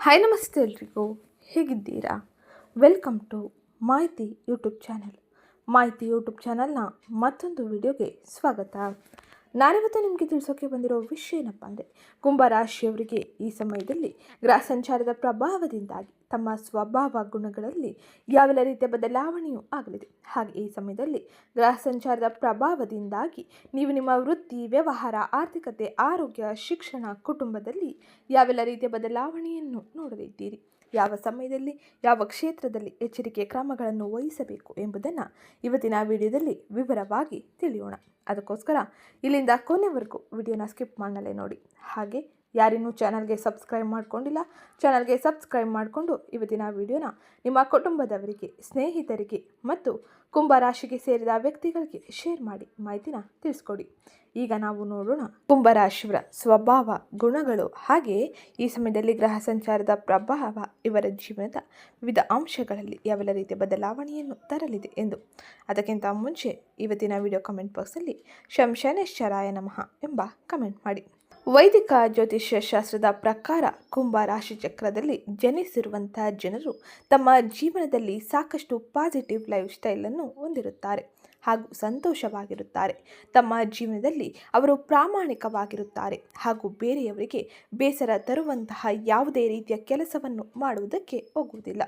Hi ನಮಸ್ತೆ ಎಲ್ರಿಗೂ. ಹೇಗಿದ್ದೀರಾ? Welcome to Mahiti YouTube channel Mahiti YouTube ಚಾನಲ್ನ ಮತ್ತೊಂದು ವಿಡಿಯೋಗೆ ಸ್ವಾಗತ. ನಾನಿವತ್ತು ನಿಮಗೆ ತಿಳಿಸೋಕೆ ಬಂದಿರೋ ವಿಷಯ ಏನಪ್ಪ ಅಂದರೆ ಕುಂಭರಾಶಿಯವರಿಗೆ ಈ ಸಮಯದಲ್ಲಿ ಗ್ರಹ ಸಂಚಾರದ ಪ್ರಭಾವದಿಂದಾಗಿ ತಮ್ಮ ಸ್ವಭಾವ ಗುಣಗಳಲ್ಲಿ ಯಾವೆಲ್ಲ ರೀತಿಯ ಬದಲಾವಣೆಯೂ ಆಗಲಿದೆ. ಹಾಗೆ ಈ ಸಮಯದಲ್ಲಿ ಗ್ರಹ ಸಂಚಾರದ ಪ್ರಭಾವದಿಂದಾಗಿ ನೀವು ನಿಮ್ಮ ವೃತ್ತಿ, ವ್ಯವಹಾರ, ಆರ್ಥಿಕತೆ, ಆರೋಗ್ಯ, ಶಿಕ್ಷಣ, ಕುಟುಂಬದಲ್ಲಿ ಯಾವೆಲ್ಲ ರೀತಿಯ ಬದಲಾವಣೆಯನ್ನು ನೋಡಲಿದ್ದೀರಿ ಯಾವ ಸಮಯದಲ್ಲಿ, ಯಾವ ಕ್ಷೇತ್ರದಲ್ಲಿ ಎಚ್ಚರಿಕೆ ಕ್ರಮಗಳನ್ನು ವಹಿಸಬೇಕು ಎಂಬುದನ್ನು ಇವತ್ತಿನ ವಿಡಿಯೋದಲ್ಲಿ ವಿವರವಾಗಿ ತಿಳಿಯೋಣ. ಅದಕ್ಕೋಸ್ಕರ ಇಲ್ಲಿಂದ ಕೊನೆವರೆಗೂ ವಿಡಿಯೋನ ಸ್ಕಿಪ್ ಮಾಡಲೇ ನೋಡಿ. ಹಾಗೆ ಯಾರಿನ್ನೂ ಚಾನಲ್ಗೆ ಸಬ್ಸ್ಕ್ರೈಬ್ ಮಾಡಿಕೊಂಡಿಲ್ಲ, ಚಾನಲ್ಗೆ ಸಬ್ಸ್ಕ್ರೈಬ್ ಮಾಡಿಕೊಂಡು ಇವತ್ತಿನ ವಿಡಿಯೋನ ನಿಮ್ಮ ಕುಟುಂಬದವರಿಗೆ, ಸ್ನೇಹಿತರಿಗೆ ಮತ್ತು ಕುಂಭರಾಶಿಗೆ ಸೇರಿದ ವ್ಯಕ್ತಿಗಳಿಗೆ ಶೇರ್ ಮಾಡಿ, ಮಾಹಿತಿನ ತಿಳಿಸ್ಕೊಡಿ. ಈಗ ನಾವು ನೋಡೋಣ ಕುಂಭರಾಶಿಯವರ ಸ್ವಭಾವ, ಗುಣಗಳು ಹಾಗೆಯೇ ಈ ಸಮಯದಲ್ಲಿ ಗ್ರಹ ಸಂಚಾರದ ಪ್ರಭಾವ, ಇವರ ಜೀವನದ ವಿವಿಧ ಅಂಶಗಳಲ್ಲಿ ಯಾವೆಲ್ಲ ರೀತಿಯ ಬದಲಾವಣೆಯನ್ನು ತರಲಿದೆ ಎಂದು. ಅದಕ್ಕಿಂತ ಮುಂಚೆ ಇವತ್ತಿನ ವಿಡಿಯೋ ಕಮೆಂಟ್ ಬಾಕ್ಸಲ್ಲಿ ಶಂಶನೇಶ್ವರಾಯ ನಮಃ ಎಂಬ ಕಮೆಂಟ್ ಮಾಡಿ. ವೈದಿಕ ಜ್ಯೋತಿಷ್ಯ ಶಾಸ್ತ್ರದ ಪ್ರಕಾರ ಕುಂಭ ರಾಶಿ ಚಕ್ರದಲ್ಲಿ ಜನಿಸಿರುವಂತಹ ಜನರು ತಮ್ಮ ಜೀವನದಲ್ಲಿ ಸಾಕಷ್ಟು ಪಾಸಿಟಿವ್ ಲೈಫ್ ಸ್ಟೈಲನ್ನು ಹೊಂದಿರುತ್ತಾರೆ ಹಾಗೂ ಸಂತೋಷವಾಗಿರುತ್ತಾರೆ. ತಮ್ಮ ಜೀವನದಲ್ಲಿ ಅವರು ಪ್ರಾಮಾಣಿಕವಾಗಿರುತ್ತಾರೆ ಹಾಗೂ ಬೇರೆಯವರಿಗೆ ಬೇಸರ ತರುವಂತಹ ಯಾವುದೇ ರೀತಿಯ ಕೆಲಸವನ್ನು ಮಾಡುವುದಕ್ಕೆ ಹೋಗುವುದಿಲ್ಲ.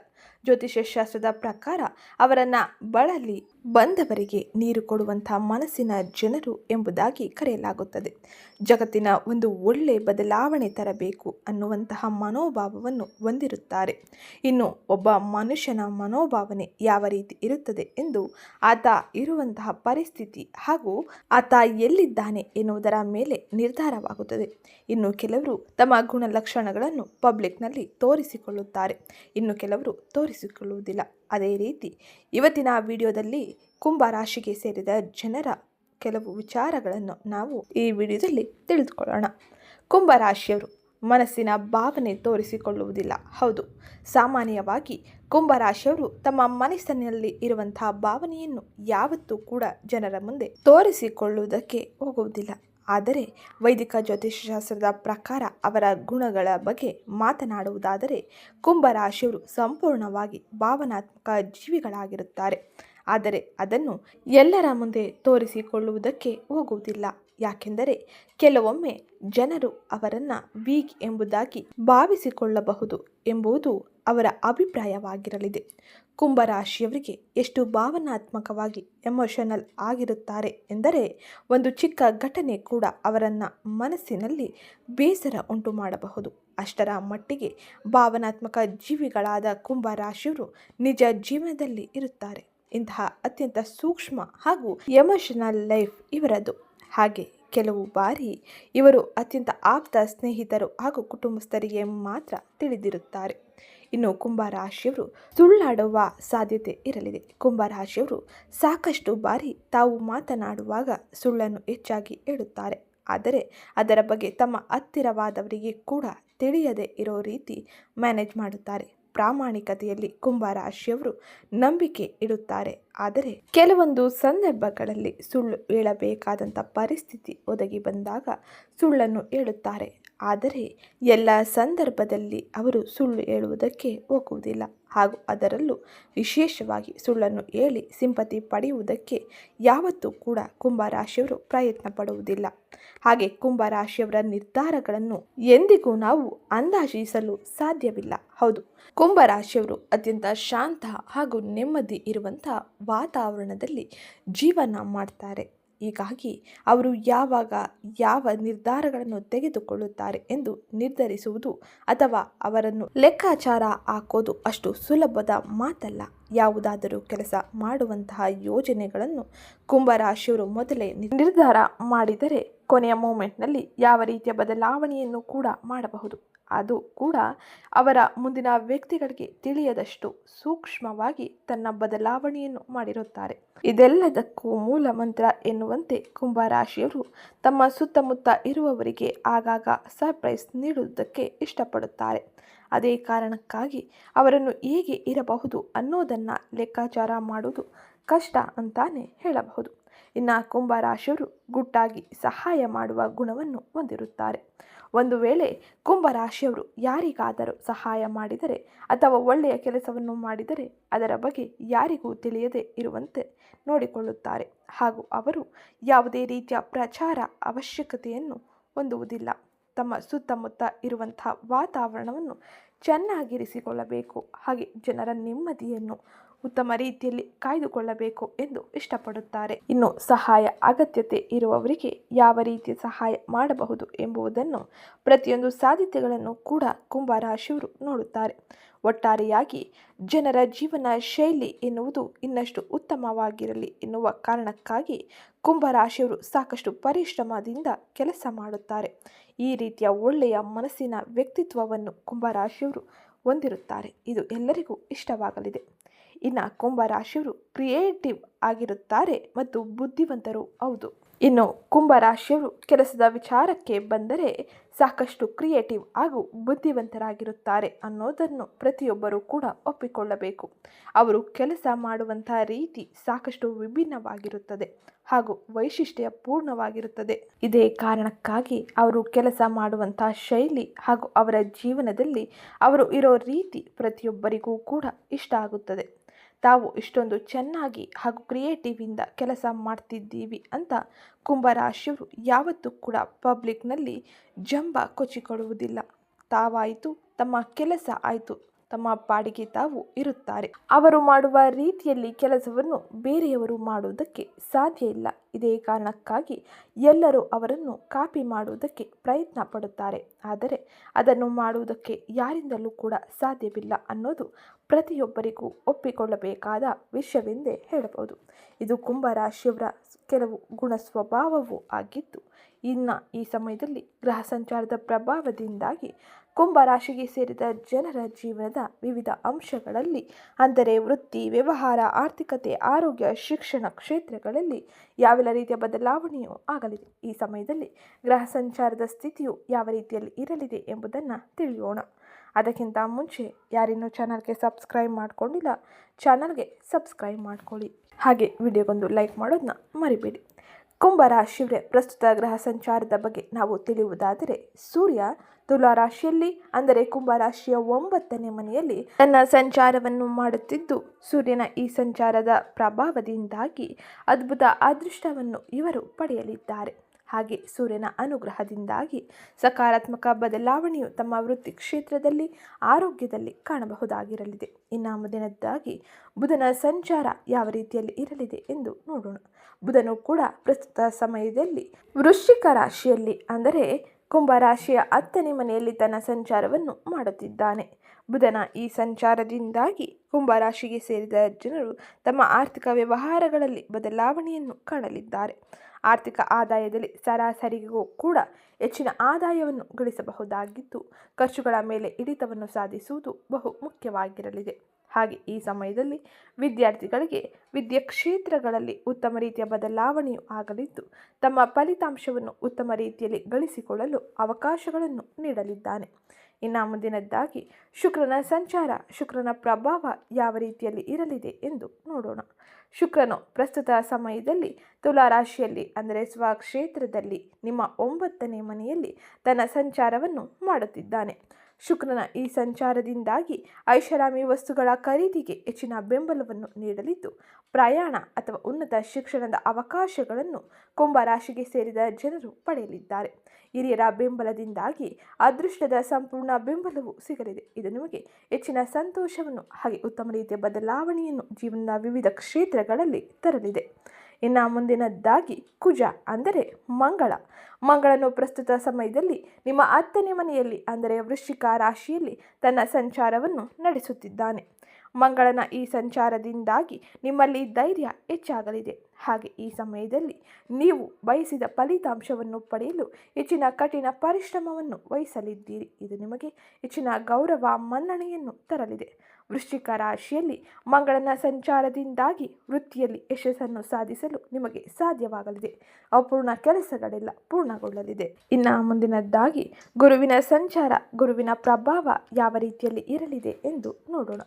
ಜ್ಯೋತಿಷ್ಯ ಶಾಸ್ತ್ರದ ಪ್ರಕಾರ ಅವರನ್ನು ಬಳಲಿ ಬಂದವರಿಗೆ ನೀರು ಕೊಡುವಂಥ ಮನಸ್ಸಿನ ಜನರು ಎಂಬುದಾಗಿ ಕರೆಯಲಾಗುತ್ತದೆ. ಜಗತ್ತಿನ ಒಂದು ಒಳ್ಳೆ ಬದಲಾವಣೆ ತರಬೇಕು ಅನ್ನುವಂತಹ ಮನೋಭಾವವನ್ನು ಹೊಂದಿರುತ್ತಾರೆ. ಇನ್ನು ಒಬ್ಬ ಮನುಷ್ಯನ ಮನೋಭಾವನೆ ಯಾವ ರೀತಿ ಇರುತ್ತದೆ ಎಂದು ಆತ ಇರುವಂತಹ ಪರಿಸ್ಥಿತಿ ಹಾಗೂ ಆತ ಎಲ್ಲಿದ್ದಾನೆ ಎನ್ನುವುದರ ಮೇಲೆ ನಿರ್ಧಾರವಾಗುತ್ತದೆ. ಇನ್ನು ಕೆಲವರು ತಮ್ಮ ಗುಣಲಕ್ಷಣಗಳನ್ನು ಪಬ್ಲಿಕ್ನಲ್ಲಿ ತೋರಿಸಿಕೊಳ್ಳುತ್ತಾರೆ. ಇನ್ನು ಕೆಲವರು ತೋರಿಸಿಕೊಳ್ಳುವುದಿಲ್ಲ. ಅದೇ ರೀತಿ, ಇವತ್ತಿನ ವಿಡಿಯೋದಲ್ಲಿ ಕುಂಭ ರಾಶಿಗೆ ಸೇರಿದ ಜನರ ಕೆಲವು ವಿಚಾರಗಳನ್ನು ನಾವು ಈ ವಿಡಿಯೋದಲ್ಲಿ ತಿಳಿದುಕೊಳ್ಳೋಣ. ಕುಂಭ ರಾಶಿಯವರು ಮನಸ್ಸಿನ ಭಾವನೆ ತೋರಿಸಿಕೊಳ್ಳುವುದಿಲ್ಲ. ಹೌದು, ಸಾಮಾನ್ಯವಾಗಿ ಕುಂಭರಾಶಿಯವರು ತಮ್ಮ ಮನಸ್ಸಿನಲ್ಲಿ ಇರುವಂತಹ ಭಾವನೆಯನ್ನು ಯಾವತ್ತೂ ಕೂಡ ಜನರ ಮುಂದೆ ತೋರಿಸಿಕೊಳ್ಳುವುದಕ್ಕೆ ಹೋಗುವುದಿಲ್ಲ. ಆದರೆ ವೈದಿಕ ಜ್ಯೋತಿಷಶಾಸ್ತ್ರದ ಪ್ರಕಾರ ಅವರ ಗುಣಗಳ ಬಗ್ಗೆ ಮಾತನಾಡುವುದಾದರೆ ಕುಂಭರಾಶಿಯವರು ಸಂಪೂರ್ಣವಾಗಿ ಭಾವನಾತ್ಮಕ ಜೀವಿಗಳಾಗಿರುತ್ತಾರೆ. ಆದರೆ ಅದನ್ನು ಎಲ್ಲರ ಮುಂದೆ ತೋರಿಸಿಕೊಳ್ಳುವುದಕ್ಕೆ ಹೋಗುವುದಿಲ್ಲ. ಯಾಕೆಂದರೆ ಕೆಲವೊಮ್ಮೆ ಜನರು ಅವರನ್ನು ವೀಕ್ ಎಂಬುದಾಗಿ ಭಾವಿಸಿಕೊಳ್ಳಬಹುದು ಎಂಬುದು ಅವರ ಅಭಿಪ್ರಾಯವಾಗಿರಲಿದೆ. ಕುಂಭರಾಶಿಯವರಿಗೆ ಎಷ್ಟು ಭಾವನಾತ್ಮಕವಾಗಿ ಎಮೋಷನಲ್ ಆಗಿರುತ್ತಾರೆ ಎಂದರೆ ಒಂದು ಚಿಕ್ಕ ಘಟನೆ ಕೂಡ ಅವರನ್ನು ಮನಸ್ಸಿನಲ್ಲಿ ಬೇಸರ ಉಂಟು ಮಾಡಬಹುದು. ಅಷ್ಟರ ಮಟ್ಟಿಗೆ ಭಾವನಾತ್ಮಕ ಜೀವಿಗಳಾದ ಕುಂಭರಾಶಿಯವರು ನಿಜ ಜೀವನದಲ್ಲಿ ಇರುತ್ತಾರೆ. ಇಂತಹ ಅತ್ಯಂತ ಸೂಕ್ಷ್ಮ ಹಾಗೂ ಎಮೋಷನಲ್ ಲೈಫ್ ಇವರದು. ಹಾಗೆ ಕೆಲವು ಬಾರಿ ಇವರು ಅತ್ಯಂತ ಆಪ್ತ ಸ್ನೇಹಿತರು ಹಾಗೂ ಕುಟುಂಬಸ್ಥರಿಗೆ ಮಾತ್ರ ತಿಳಿದಿರುತ್ತಾರೆ. ಇನ್ನು ಕುಂಭರಾಶಿಯವರು ಸುಳ್ಳಾಡುವ ಸಾಧ್ಯತೆ ಇರಲಿದೆ. ಕುಂಭರಾಶಿಯವರು ಸಾಕಷ್ಟು ಬಾರಿ ತಾವು ಮಾತನಾಡುವಾಗ ಸುಳ್ಳನ್ನು ಹೆಚ್ಚಾಗಿ ಹೇಳುತ್ತಾರೆ. ಆದರೆ ಅದರ ಬಗ್ಗೆ ತಮ್ಮ ಹತ್ತಿರವಾದವರಿಗೆ ಕೂಡ ತಿಳಿಯದೆ ಇರೋ ರೀತಿ ಮ್ಯಾನೇಜ್ ಮಾಡುತ್ತಾರೆ. ಪ್ರಾಮಾಣಿಕತೆಯಲ್ಲಿ ಕುಂಭರಾಶಿಯವರು ನಂಬಿಕೆ ಇಡುತ್ತಾರೆ. ಆದರೆ ಕೆಲವೊಂದು ಸಂದರ್ಭಗಳಲ್ಲಿ ಸುಳ್ಳು ಹೇಳಬೇಕಾದಂಥ ಪರಿಸ್ಥಿತಿ ಒದಗಿ ಬಂದಾಗ ಸುಳ್ಳನ್ನು ಹೇಳುತ್ತಾರೆ. ಆದರೆ ಎಲ್ಲ ಸಂದರ್ಭದಲ್ಲಿ ಅವರು ಸುಳ್ಳು ಹೇಳುವುದಕ್ಕೆ ಹೋಗುವುದಿಲ್ಲ. ಹಾಗೂ ಅದರಲ್ಲೂ ವಿಶೇಷವಾಗಿ ಸುಳ್ಳನ್ನು ಹೇಳಿ ಸಿಂಪತಿ ಪಡೆಯುವುದಕ್ಕೆ ಯಾವತ್ತೂ ಕೂಡ ಕುಂಭರಾಶಿಯವರು ಪ್ರಯತ್ನ ಪಡುವುದಿಲ್ಲ ಹಾಗೆ ಕುಂಭರಾಶಿಯವರ ನಿರ್ಧಾರಗಳನ್ನು ಎಂದಿಗೂ ನಾವು ಅಂದಾಜಿಸಲು ಸಾಧ್ಯವಿಲ್ಲ. ಹೌದು, ಕುಂಭರಾಶಿಯವರು ಅತ್ಯಂತ ಶಾಂತ ಹಾಗೂ ನೆಮ್ಮದಿ ಇರುವಂಥ ವಾತಾವರಣದಲ್ಲಿ ಜೀವನ ಮಾಡ್ತಾರೆ. ಹೀಗಾಗಿ ಅವರು ಯಾವಾಗ ಯಾವ ನಿರ್ಧಾರಗಳನ್ನು ತೆಗೆದುಕೊಳ್ಳುತ್ತಾರೆ ಎಂದು ನಿರ್ಧರಿಸುವುದು ಅಥವಾ ಅವರನ್ನು ಲೆಕ್ಕಾಚಾರ ಹಾಕೋದು ಅಷ್ಟು ಸುಲಭದ ಮಾತಲ್ಲ. ಯಾವುದಾದರೂ ಕೆಲಸ ಮಾಡುವಂತಹ ಯೋಜನೆಗಳನ್ನು ಕುಂಭರಾಶಿಯವರು ಮೊದಲೇ ನಿರ್ಧಾರ ಮಾಡಿದರೆ ಕೊನೆಯ ಮೂಮೆಂಟ್ನಲ್ಲಿ ಯಾವ ರೀತಿಯ ಬದಲಾವಣೆಯನ್ನು ಕೂಡ ಮಾಡಬಹುದು. ಅದು ಕೂಡ ಅವರ ಮುಂದಿನ ವ್ಯಕ್ತಿಗಳಿಗೆ ತಿಳಿಯದಷ್ಟು ಸೂಕ್ಷ್ಮವಾಗಿ ತನ್ನ ಬದಲಾವಣೆಯನ್ನು ಮಾಡಿರುತ್ತಾರೆ. ಇದೆಲ್ಲದಕ್ಕೂ ಮೂಲ ಮಂತ್ರ ಎನ್ನುವಂತೆ ಕುಂಭರಾಶಿಯವರು ತಮ್ಮ ಸುತ್ತಮುತ್ತ ಇರುವವರಿಗೆ ಆಗಾಗ ಸರ್ಪ್ರೈಸ್ ನೀಡುವುದಕ್ಕೆ ಇಷ್ಟಪಡುತ್ತಾರೆ. ಅದೇ ಕಾರಣಕ್ಕಾಗಿ ಅವರನ್ನು ಹೇಗೆ ಇರಬಹುದು ಅನ್ನೋದನ್ನು ಲೆಕ್ಕಾಚಾರ ಮಾಡುವುದು ಕಷ್ಟ ಅಂತಾನೆ ಹೇಳಬಹುದು. ಇನ್ನು ಕುಂಭರಾಶಿಯವರು ಗುಟ್ಟಾಗಿ ಸಹಾಯ ಮಾಡುವ ಗುಣವನ್ನು ಹೊಂದಿರುತ್ತಾರೆ. ಒಂದು ವೇಳೆ ಕುಂಭರಾಶಿಯವರು ಯಾರಿಗಾದರೂ ಸಹಾಯ ಮಾಡಿದರೆ ಅಥವಾ ಒಳ್ಳೆಯ ಕೆಲಸವನ್ನು ಮಾಡಿದರೆ ಅದರ ಬಗ್ಗೆ ಯಾರಿಗೂ ತಿಳಿಯದೆ ಇರುವಂತೆ ನೋಡಿಕೊಳ್ಳುತ್ತಾರೆ. ಹಾಗೂ ಅವರು ಯಾವುದೇ ರೀತಿಯ ಪ್ರಚಾರ ಅವಶ್ಯಕತೆಯನ್ನು ಹೊಂದುವುದಿಲ್ಲ. ತಮ್ಮ ಸುತ್ತಮುತ್ತ ಇರುವಂತಹ ವಾತಾವರಣವನ್ನು ಚೆನ್ನಾಗಿರಿಸಿಕೊಳ್ಳಬೇಕು. ಹಾಗೆ ಜನರ ನೆಮ್ಮದಿಯನ್ನು ಉತ್ತಮ ರೀತಿಯಲ್ಲಿ ಕಾಯ್ದುಕೊಳ್ಳಬೇಕು ಎಂದು ಇಷ್ಟಪಡುತ್ತಾರೆ. ಇನ್ನು ಸಹಾಯ, ಅಗತ್ಯತೆ ಇರುವವರಿಗೆ ಯಾವ ರೀತಿಯ ಸಹಾಯ ಮಾಡಬಹುದು ಎಂಬುದನ್ನು ಪ್ರತಿಯೊಂದು ಸಾಧ್ಯತೆಗಳನ್ನು ಕೂಡ ಕುಂಭರಾಶಿಯವರು ನೋಡುತ್ತಾರೆ. ಒಟ್ಟಾರೆಯಾಗಿ ಜನರ ಜೀವನ ಶೈಲಿ ಎನ್ನುವುದು ಇನ್ನಷ್ಟು ಉತ್ತಮವಾಗಿರಲಿ ಎನ್ನುವ ಕಾರಣಕ್ಕಾಗಿ ಕುಂಭರಾಶಿಯವರು ಸಾಕಷ್ಟು ಪರಿಶ್ರಮದಿಂದ ಕೆಲಸ ಮಾಡುತ್ತಾರೆ. ಈ ರೀತಿಯ ಒಳ್ಳೆಯ ಮನಸ್ಸಿನ ವ್ಯಕ್ತಿತ್ವವನ್ನು ಕುಂಭರಾಶಿಯವರು ಹೊಂದಿರುತ್ತಾರೆ. ಇದು ಎಲ್ಲರಿಗೂ ಇಷ್ಟವಾಗಲಿದೆ. ಇನ್ನು ಕುಂಭ ರಾಶಿಯವರು ಕ್ರಿಯೇಟಿವ್ ಆಗಿರುತ್ತಾರೆ ಮತ್ತು ಬುದ್ಧಿವಂತರು ಹೌದು. ಇನ್ನು ಕುಂಭ ರಾಶಿಯವರು ಕೆಲಸದ ವಿಚಾರಕ್ಕೆ ಬಂದರೆ ಸಾಕಷ್ಟು ಕ್ರಿಯೇಟಿವ್ ಹಾಗೂ ಬುದ್ಧಿವಂತರಾಗಿರುತ್ತಾರೆ ಅನ್ನೋದನ್ನು ಪ್ರತಿಯೊಬ್ಬರೂ ಕೂಡ ಒಪ್ಪಿಕೊಳ್ಳಬೇಕು. ಅವರು ಕೆಲಸ ಮಾಡುವಂಥ ರೀತಿ ಸಾಕಷ್ಟು ವಿಭಿನ್ನವಾಗಿರುತ್ತದೆ ಹಾಗೂ ವೈಶಿಷ್ಟ್ಯ ಪೂರ್ಣವಾಗಿರುತ್ತದೆ. ಇದೇ ಕಾರಣಕ್ಕಾಗಿ ಅವರು ಕೆಲಸ ಮಾಡುವಂಥ ಶೈಲಿ ಹಾಗೂ ಅವರ ಜೀವನದಲ್ಲಿ ಅವರು ಇರೋ ರೀತಿ ಪ್ರತಿಯೊಬ್ಬರಿಗೂ ಕೂಡ ಇಷ್ಟ ಆಗುತ್ತದೆ. ತಾವು ಇಷ್ಟೊಂದು ಚೆನ್ನಾಗಿ ಹಾಗೂ ಕ್ರಿಯೇಟಿವಿಂದ ಕೆಲಸ ಮಾಡ್ತಿದ್ದೀವಿ ಅಂತ ಕುಂಭರಾಶಿಯವರು ಯಾವತ್ತೂ ಕೂಡ ಪಬ್ಲಿಕ್ನಲ್ಲಿ ಜಂಬ ಕೊಚ್ಚಿಕೊಳ್ಳುವುದಿಲ್ಲ. ತಾವಾಯಿತು, ತಮ್ಮ ಕೆಲಸ ಆಯಿತು. ತಮ್ಮ ಪಾಡಿಗೆ ತಾವು ಇರುತ್ತಾರೆ. ಅವರು ಮಾಡುವ ರೀತಿಯಲ್ಲಿ ಕೆಲಸವನ್ನು ಬೇರೆಯವರು ಮಾಡುವುದಕ್ಕೆ ಸಾಧ್ಯ ಇಲ್ಲ. ಇದೇ ಕಾರಣಕ್ಕಾಗಿ ಎಲ್ಲರೂ ಅವರನ್ನು ಕಾಪಿ ಮಾಡುವುದಕ್ಕೆ ಪ್ರಯತ್ನ ಪಡುತ್ತಾರೆ. ಆದರೆ ಅದನ್ನು ಮಾಡುವುದಕ್ಕೆ ಯಾರಿಂದಲೂ ಕೂಡ ಸಾಧ್ಯವಿಲ್ಲ ಅನ್ನೋದು ಪ್ರತಿಯೊಬ್ಬರಿಗೂ ಒಪ್ಪಿಕೊಳ್ಳಬೇಕಾದ ವಿಷಯವೆಂದೇ ಹೇಳಬಹುದು. ಇದು ಕುಂಭರಾಶಿಯವರ ಕೆಲವು ಗುಣ ಸ್ವಭಾವವೂ ಆಗಿದ್ದು, ಇನ್ನು ಈ ಸಮಯದಲ್ಲಿ ಗ್ರಹ ಸಂಚಾರದ ಪ್ರಭಾವದಿಂದಾಗಿ ಕುಂಭರಾಶಿಗೆ ಸೇರಿದ ಜನರ ಜೀವನದ ವಿವಿಧ ಅಂಶಗಳಲ್ಲಿ, ಅಂದರೆ ವೃತ್ತಿ, ವ್ಯವಹಾರ, ಆರ್ಥಿಕತೆ, ಆರೋಗ್ಯ, ಶಿಕ್ಷಣ ಕ್ಷೇತ್ರಗಳಲ್ಲಿ ಯಾವೆಲ್ಲ ರೀತಿಯ ಬದಲಾವಣೆಯೂ ಆಗಲಿದೆ. ಈ ಸಮಯದಲ್ಲಿ ಗ್ರಹ ಸಂಚಾರದ ಸ್ಥಿತಿಯು ಯಾವ ರೀತಿಯಲ್ಲಿ ಇರಲಿದೆ ಎಂಬುದನ್ನು ತಿಳಿಯೋಣ. ಅದಕ್ಕಿಂತ ಮುಂಚೆ ಯಾರಿನ್ನೂ ಚಾನಲ್ಗೆ ಸಬ್ಸ್ಕ್ರೈಬ್ ಮಾಡಿಕೊಂಡಿಲ್ಲ, ಚಾನಲ್ಗೆ ಸಬ್ಸ್ಕ್ರೈಬ್ ಮಾಡ್ಕೊಳ್ಳಿ. ಹಾಗೆ ವಿಡಿಯೋಗೊಂದು ಲೈಕ್ ಮಾಡೋದನ್ನ ಮರಿಬೇಡಿ. ಕುಂಭರಾಶಿಯವರ, ಪ್ರಸ್ತುತ ಗ್ರಹ ಸಂಚಾರದ ಬಗ್ಗೆ ನಾವು ತಿಳಿಯುವುದಾದರೆ, ಸೂರ್ಯ ತುಲಾ ರಾಶಿಯಲ್ಲಿ ಅಂದರೆ ಕುಂಭರಾಶಿಯ ಒಂಬತ್ತನೇ ಮನೆಯಲ್ಲಿ ತನ್ನ ಸಂಚಾರವನ್ನು ಮಾಡುತ್ತಿದ್ದು, ಸೂರ್ಯನ ಈ ಸಂಚಾರದ ಪ್ರಭಾವದಿಂದಾಗಿ ಅದ್ಭುತ ಅದೃಷ್ಟವನ್ನು ಇವರು ಪಡೆಯಲಿದ್ದಾರೆ. ಹಾಗೆ ಸೂರ್ಯನ ಅನುಗ್ರಹದಿಂದಾಗಿ ಸಕಾರಾತ್ಮಕ ಬದಲಾವಣೆಯು ತಮ್ಮ ವೃತ್ತಿ ಕ್ಷೇತ್ರದಲ್ಲಿ ಆರೋಗ್ಯದಲ್ಲಿ ಕಾಣಬಹುದಾಗಿರಲಿದೆ. ಇನ್ನು ಮುಂದಿನದ್ದಾಗಿ ಬುಧನ ಸಂಚಾರ ಯಾವ ರೀತಿಯಲ್ಲಿ ಇರಲಿದೆ ಎಂದು ನೋಡೋಣ. ಬುಧನು ಕೂಡ ಪ್ರಸ್ತುತ ಸಮಯದಲ್ಲಿ ವೃಶ್ಚಿಕ ರಾಶಿಯಲ್ಲಿ, ಅಂದರೆ ಕುಂಭರಾಶಿಯ ಹತ್ತನೇ ಮನೆಯಲ್ಲಿ ತನ್ನ ಸಂಚಾರವನ್ನು ಮಾಡುತ್ತಿದ್ದಾನೆ. ಬುಧನ ಈ ಸಂಚಾರದಿಂದಾಗಿ ಕುಂಭರಾಶಿಗೆ ಸೇರಿದ ಜನರು ತಮ್ಮ ಆರ್ಥಿಕ ವ್ಯವಹಾರಗಳಲ್ಲಿ ಬದಲಾವಣೆಯನ್ನು ಕಾಣಲಿದ್ದಾರೆ. ಆರ್ಥಿಕ ಆದಾಯದಲ್ಲಿ ಸರಾಸರಿಗೂ ಕೂಡ ಹೆಚ್ಚಿನ ಆದಾಯವನ್ನು ಗಳಿಸಬಹುದಾಗಿದ್ದು, ಖರ್ಚುಗಳ ಮೇಲೆ ಹಿಡಿತವನ್ನು ಸಾಧಿಸುವುದು ಬಹು ಮುಖ್ಯವಾಗಿರಲಿದೆ. ಹಾಗೆ ಈ ಸಮಯದಲ್ಲಿ ವಿದ್ಯಾರ್ಥಿಗಳಿಗೆ ವಿದ್ಯಾ ಕ್ಷೇತ್ರಗಳಲ್ಲಿ ಉತ್ತಮ ರೀತಿಯ ಬದಲಾವಣೆಯು ಆಗಲಿದ್ದು, ತಮ್ಮ ಫಲಿತಾಂಶವನ್ನು ಉತ್ತಮ ರೀತಿಯಲ್ಲಿ ಗಳಿಸಿಕೊಳ್ಳಲು ಅವಕಾಶಗಳನ್ನು ನೀಡಲಿದ್ದಾನೆ. ಇನ್ನು ಮುಂದಿನದ್ದಾಗಿ ಶುಕ್ರನ ಸಂಚಾರ, ಶುಕ್ರನ ಪ್ರಭಾವ ಯಾವ ರೀತಿಯಲ್ಲಿ ಇರಲಿದೆ ಎಂದು ನೋಡೋಣ. ಶುಕ್ರನು ಪ್ರಸ್ತುತ ಸಮಯದಲ್ಲಿ ತುಲಾ ರಾಶಿಯಲ್ಲಿ, ಅಂದರೆ ಸ್ವಕ್ಷೇತ್ರದಲ್ಲಿ ನಿಮ್ಮ ಒಂಬತ್ತನೇ ಮನೆಯಲ್ಲಿ ತನ್ನ ಸಂಚಾರವನ್ನು ಮಾಡುತ್ತಿದ್ದಾನೆ. ಶುಕ್ರನ ಈ ಸಂಚಾರದಿಂದಾಗಿ ಐಷಾರಾಮಿ ವಸ್ತುಗಳ ಖರೀದಿಗೆ ಹೆಚ್ಚಿನ ಬೆಂಬಲವನ್ನು ನೀಡಲಿದ್ದು, ಪ್ರಯಾಣ ಅಥವಾ ಉನ್ನತ ಶಿಕ್ಷಣದ ಅವಕಾಶಗಳನ್ನು ಕುಂಭರಾಶಿಗೆ ಸೇರಿದ ಜನರು ಪಡೆಯಲಿದ್ದಾರೆ. ಹಿರಿಯರ ಬೆಂಬಲದಿಂದಾಗಿ ಅದೃಷ್ಟದ ಸಂಪೂರ್ಣ ಬೆಂಬಲವು ಸಿಗಲಿದೆ. ಇದು ನಿಮಗೆ ಹೆಚ್ಚಿನ ಸಂತೋಷವನ್ನು ಹಾಗೆ ಉತ್ತಮ ರೀತಿಯ ಬದಲಾವಣೆಯನ್ನು ಜೀವನದ ವಿವಿಧ ಕ್ಷೇತ್ರಗಳಲ್ಲಿ ತರಲಿದೆ. ಇನ್ನು ಮುಂದಿನದ್ದಾಗಿ ಕುಜ ಅಂದರೆ ಮಂಗಳ. ಮಂಗಳನು ಪ್ರಸ್ತುತ ಸಮಯದಲ್ಲಿ ನಿಮ್ಮ ಹತ್ತನೇ ಮನೆಯಲ್ಲಿ, ಅಂದರೆ ವೃಶ್ಚಿಕ ರಾಶಿಯಲ್ಲಿ ತನ್ನ ಸಂಚಾರವನ್ನು ನಡೆಸುತ್ತಿದ್ದಾನೆ. ಮಂಗಳನ ಈ ಸಂಚಾರದಿಂದಾಗಿ ನಿಮ್ಮಲ್ಲಿ ಧೈರ್ಯ ಹೆಚ್ಚಾಗಲಿದೆ. ಹಾಗೆ ಈ ಸಮಯದಲ್ಲಿ ನೀವು ಬಯಸಿದ ಫಲಿತಾಂಶವನ್ನು ಪಡೆಯಲು ಹೆಚ್ಚಿನ ಕಠಿಣ ಪರಿಶ್ರಮವನ್ನು ವಹಿಸಲಿದ್ದೀರಿ. ಇದು ನಿಮಗೆ ಹೆಚ್ಚಿನ ಗೌರವ ಮನ್ನಣೆಯನ್ನು ತರಲಿದೆ. ವೃಶ್ಚಿಕ ರಾಶಿಯಲ್ಲಿ ಮಂಗಳನ ಸಂಚಾರದಿಂದಾಗಿ ವೃತ್ತಿಯಲ್ಲಿ ಯಶಸ್ಸನ್ನು ಸಾಧಿಸಲು ನಿಮಗೆ ಸಾಧ್ಯವಾಗಲಿದೆ. ಅಪೂರ್ಣ ಕೆಲಸಗಳೆಲ್ಲ ಪೂರ್ಣಗೊಳ್ಳಲಿದೆ. ಇನ್ನು ಮುಂದಿನದ್ದಾಗಿ, ಗುರುವಿನ ಸಂಚಾರ, ಗುರುವಿನ ಪ್ರಭಾವ ಯಾವ ರೀತಿಯಲ್ಲಿ ಇರಲಿದೆ ಎಂದು ನೋಡೋಣ.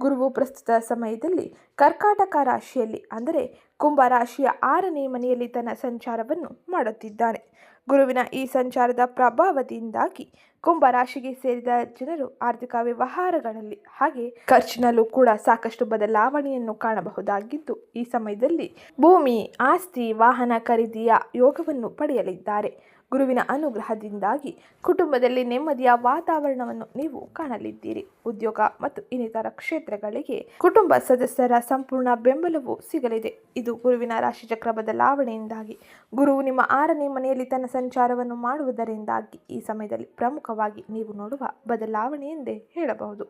ಗುರುವು ಪ್ರಸ್ತುತ ಸಮಯದಲ್ಲಿ ಕರ್ಕಾಟಕ ರಾಶಿಯಲ್ಲಿ, ಅಂದರೆ ಕುಂಭ ರಾಶಿಯ ಆರನೇ ಮನೆಯಲ್ಲಿ ತನ್ನ ಸಂಚಾರವನ್ನು ಮಾಡುತ್ತಿದ್ದಾನೆ ಗುರುವಿನ ಈ ಸಂಚಾರದ ಪ್ರಭಾವದಿಂದಾಗಿ ಕುಂಭ ರಾಶಿಗೆ ಸೇರಿದ ಜನರು ಆರ್ಥಿಕ ವ್ಯವಹಾರಗಳಲ್ಲಿ ಹಾಗೆ ಖರ್ಚಿನಲ್ಲೂ ಕೂಡ ಸಾಕಷ್ಟು ಬದಲಾವಣೆಯನ್ನು ಕಾಣಬಹುದಾಗಿದ್ದು, ಈ ಸಮಯದಲ್ಲಿ ಭೂಮಿ, ಆಸ್ತಿ, ವಾಹನ ಖರೀದಿಯ ಯೋಗವನ್ನು ಪಡೆಯಲಿದ್ದಾರೆ. ಗುರುವಿನ ಅನುಗ್ರಹದಿಂದಾಗಿ ಕುಟುಂಬದಲ್ಲಿ ನೆಮ್ಮದಿಯ ವಾತಾವರಣವನ್ನು ನೀವು ಕಾಣಲಿದ್ದೀರಿ. ಉದ್ಯೋಗ ಮತ್ತು ಇನ್ನಿತರ ಕ್ಷೇತ್ರಗಳಿಗೆ ಕುಟುಂಬ ಸದಸ್ಯರ ಸಂಪೂರ್ಣ ಬೆಂಬಲವು ಸಿಗಲಿದೆ. ಇದು ಗುರುವಿನ ರಾಶಿಚಕ್ರ ಬದಲಾವಣೆಯಿಂದಾಗಿ ಗುರುವು ನಿಮ್ಮ ಆರನೇ ಮನೆಯಲ್ಲಿ ತನ್ನ ಸಂಚಾರವನ್ನು ಮಾಡುವುದರಿಂದಾಗಿ ಈ ಸಮಯದಲ್ಲಿ ಪ್ರಮುಖವಾಗಿ ನೀವು ನೋಡುವ ಬದಲಾವಣೆ ಎಂದೇ ಹೇಳಬಹುದು.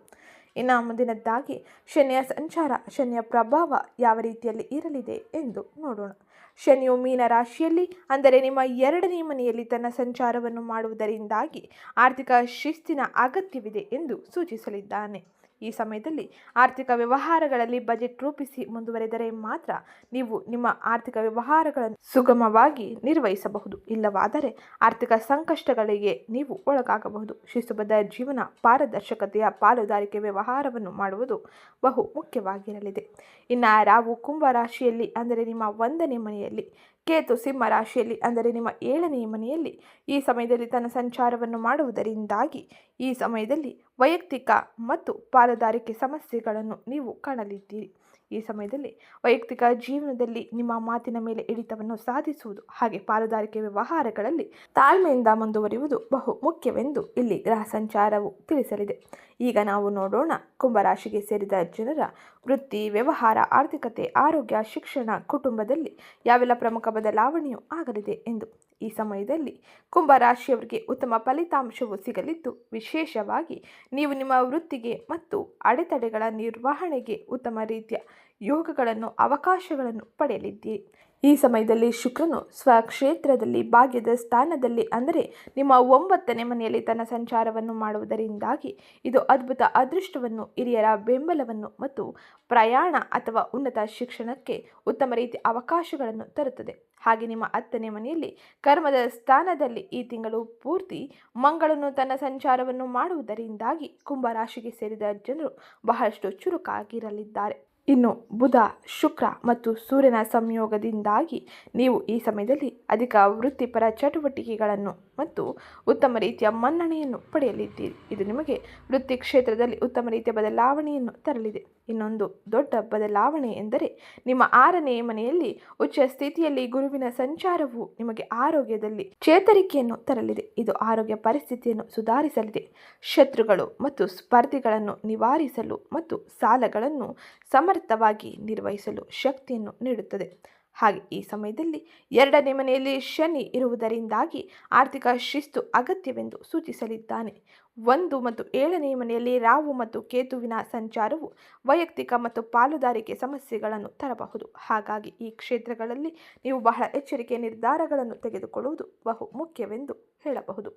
ಇನ್ನು ಮುಂದಿನದ್ದಾಗಿ, ಶನಿಯ ಸಂಚಾರ, ಶನಿಯ ಪ್ರಭಾವ ಯಾವ ರೀತಿಯಲ್ಲಿ ಇರಲಿದೆ ಎಂದು ನೋಡೋಣ. ಶನಿಯು ಮೀನ ರಾಶಿಯಲ್ಲಿ, ಅಂದರೆ ನಿಮ್ಮ ಎರಡನೇ ಮನೆಯಲ್ಲಿ ತನ್ನ ಸಂಚಾರವನ್ನು ಮಾಡುವುದರಿಂದಾಗಿ ಆರ್ಥಿಕ ಶಿಸ್ತಿನ ಅಗತ್ಯವಿದೆ ಎಂದು ಸೂಚಿಸಲಿದ್ದಾನೆ. ಈ ಸಮಯದಲ್ಲಿ ಆರ್ಥಿಕ ವ್ಯವಹಾರಗಳಲ್ಲಿ ಬಜೆಟ್ ರೂಪಿಸಿ ಮುಂದುವರೆದರೆ ಮಾತ್ರ ನೀವು ನಿಮ್ಮ ಆರ್ಥಿಕ ವ್ಯವಹಾರಗಳನ್ನು ಸುಗಮವಾಗಿ ನಿರ್ವಹಿಸಬಹುದು. ಇಲ್ಲವಾದರೆ ಆರ್ಥಿಕ ಸಂಕಷ್ಟಗಳಿಗೆ ನೀವು ಒಳಗಾಗಬಹುದು. ಶಿಸ್ತುಬದ್ಧ ಜೀವನ, ಪಾರದರ್ಶಕತೆಯ ಪಾಲುದಾರಿಕೆ ವ್ಯವಹಾರವನ್ನು ಮಾಡುವುದು ಬಹು ಮುಖ್ಯವಾಗಿರಲಿದೆ. ಇನ್ನು ರಾವು ಕುಂಭ ರಾಶಿಯಲ್ಲಿ, ಅಂದರೆ ನಿಮ್ಮ ಒಂದನೇ ಮನೆಯಲ್ಲಿ ಕೇತು ಸಿಂಹ ರಾಶಿಯಲ್ಲಿ, ಅಂದರೆ ನಿಮ್ಮ ಏಳನೇ ಮನೆಯಲ್ಲಿ ಈ ಸಮಯದಲ್ಲಿ ತನ್ನ ಸಂಚಾರವನ್ನು ಮಾಡುವುದರಿಂದಾಗಿ ಈ ಸಮಯದಲ್ಲಿ ವೈಯಕ್ತಿಕ ಮತ್ತು ಪಾಲುದಾರಿಕೆ ಸಮಸ್ಯೆಗಳನ್ನು ನೀವು ಕಾಣಲಿದ್ದೀರಿ. ಈ ಸಮಯದಲ್ಲಿ ವೈಯಕ್ತಿಕ ಜೀವನದಲ್ಲಿ ನಿಮ್ಮ ಮಾತಿನ ಮೇಲೆ ಹಿಡಿತವನ್ನು ಸಾಧಿಸುವುದು ಹಾಗೆ ಪಾಲುದಾರಿಕೆ ವ್ಯವಹಾರಗಳಲ್ಲಿ ತಾಳ್ಮೆಯಿಂದ ಮುಂದುವರಿಯುವುದು ಬಹು ಮುಖ್ಯವೆಂದು ಇಲ್ಲಿ ಗ್ರಹ ಸಂಚಾರವು ತಿಳಿಸಲಿದೆ. ಈಗ ನಾವು ನೋಡೋಣ ಕುಂಭರಾಶಿಗೆ ಸೇರಿದ ಜನರ ವೃತ್ತಿ, ವ್ಯವಹಾರ, ಆರ್ಥಿಕತೆ, ಆರೋಗ್ಯ, ಶಿಕ್ಷಣ, ಕುಟುಂಬದಲ್ಲಿ ಯಾವೆಲ್ಲ ಪ್ರಮುಖ ಬದಲಾವಣೆಯೂ ಆಗಲಿದೆ ಎಂದು ಈ ಸಮಯದಲ್ಲಿ ಕುಂಭ ರಾಶಿಯವರಿಗೆ ಉತ್ತಮ ಫಲಿತಾಂಶವು ಸಿಗಲಿದ್ದು, ವಿಶೇಷವಾಗಿ ನೀವು ನಿಮ್ಮ ವೃತ್ತಿಗೆ ಮತ್ತು ಅಡೆತಡೆಗಳ ನಿರ್ವಹಣೆಗೆ ಉತ್ತಮ ರೀತಿಯ ಯೋಗಗಳನ್ನು, ಅವಕಾಶಗಳನ್ನು ಪಡೆಯಲಿದ್ದೀರಿ. ಈ ಸಮಯದಲ್ಲಿ ಶುಕ್ರನು ಸ್ವಕ್ಷೇತ್ರದಲ್ಲಿ ಭಾಗ್ಯದ ಸ್ಥಾನದಲ್ಲಿ ಅಂದರೆ ನಿಮ್ಮ ಒಂಬತ್ತನೇ ಮನೆಯಲ್ಲಿ ತನ್ನ ಸಂಚಾರವನ್ನು ಮಾಡುವುದರಿಂದಾಗಿ ಇದು ಅದ್ಭುತ ಅದೃಷ್ಟವನ್ನು, ಹಿರಿಯರ ಬೆಂಬಲವನ್ನು ಮತ್ತು ಪ್ರಯಾಣ ಅಥವಾ ಉನ್ನತ ಶಿಕ್ಷಣಕ್ಕೆ ಉತ್ತಮ ರೀತಿಯ ಅವಕಾಶಗಳನ್ನು ತರುತ್ತದೆ. ಹಾಗೆ ನಿಮ್ಮ ಹತ್ತನೇ ಮನೆಯಲ್ಲಿ ಕರ್ಮದ ಸ್ಥಾನದಲ್ಲಿ ಈ ತಿಂಗಳು ಪೂರ್ತಿ ಮಂಗಳನು ತನ್ನ ಸಂಚಾರವನ್ನು ಮಾಡುವುದರಿಂದಾಗಿ ಕುಂಭರಾಶಿಗೆ ಸೇರಿದ ಜನರು ಬಹಳಷ್ಟು ಚುರುಕಾಗಿರಲಿದ್ದಾರೆ. ಇನ್ನು ಬುಧ ಶುಕ್ರ ಮತ್ತು ಸೂರ್ಯನ ಸಂಯೋಗದಿಂದಾಗಿ ನೀವು ಈ ಸಮಯದಲ್ಲಿ ಅಧಿಕ ವೃತ್ತಿಪರ ಚಟುವಟಿಕೆಗಳನ್ನು ಮತ್ತು ಉತ್ತಮ ರೀತಿಯ ಮನ್ನಣೆಯನ್ನು ಪಡೆಯಲಿದ್ದೀರಿ. ಇದು ನಿಮಗೆ ವೃತ್ತಿ ಕ್ಷೇತ್ರದಲ್ಲಿ ಉತ್ತಮ ರೀತಿಯ ಬದಲಾವಣೆಯನ್ನು ತರಲಿದೆ. ಇನ್ನೊಂದು ದೊಡ್ಡ ಬದಲಾವಣೆ ಎಂದರೆ ನಿಮ್ಮ ಆರನೇ ಮನೆಯಲ್ಲಿ ಉಚ್ಚ ಸ್ಥಿತಿಯಲ್ಲಿ ಗುರುವಿನ ಸಂಚಾರವು ನಿಮಗೆ ಆರೋಗ್ಯದಲ್ಲಿ ಚೇತರಿಕೆಯನ್ನು ತರಲಿದೆ. ಇದು ಆರೋಗ್ಯ ಪರಿಸ್ಥಿತಿಯನ್ನು ಸುಧಾರಿಸಲಿದೆ. ಶತ್ರುಗಳು ಮತ್ತು ಸ್ಪರ್ಧಿಗಳನ್ನು ನಿವಾರಿಸಲು ಮತ್ತು ಸಾಲಗಳನ್ನು ಸಮರ್ಥವಾಗಿ ನಿರ್ವಹಿಸಲು ಶಕ್ತಿಯನ್ನು ನೀಡುತ್ತದೆ. ಹಾಗೆ ಈ ಸಮಯದಲ್ಲಿ ಎರಡನೇ ಮನೆಯಲ್ಲಿ ಶನಿ ಇರುವುದರಿಂದಾಗಿ ಆರ್ಥಿಕ ಶಿಸ್ತು ಅಗತ್ಯವೆಂದು ಸೂಚಿಸಲಿದ್ದಾನೆ. ಒಂದು ಮತ್ತು ಏಳನೇ ಮನೆಯಲ್ಲಿ ರಾವು ಮತ್ತು ಕೇತುವಿನ ಸಂಚಾರವು ವೈಯಕ್ತಿಕ ಮತ್ತು ಪಾಲುದಾರಿಕೆ ಸಮಸ್ಯೆಗಳನ್ನು ತರಬಹುದು. ಹಾಗಾಗಿ ಈ ಕ್ಷೇತ್ರಗಳಲ್ಲಿ ನೀವು ಬಹಳ ಎಚ್ಚರಿಕೆ ನಿರ್ಧಾರಗಳನ್ನು ತೆಗೆದುಕೊಳ್ಳುವುದು ಬಹು ಮುಖ್ಯವೆಂದು ಹೇಳಬಹುದು.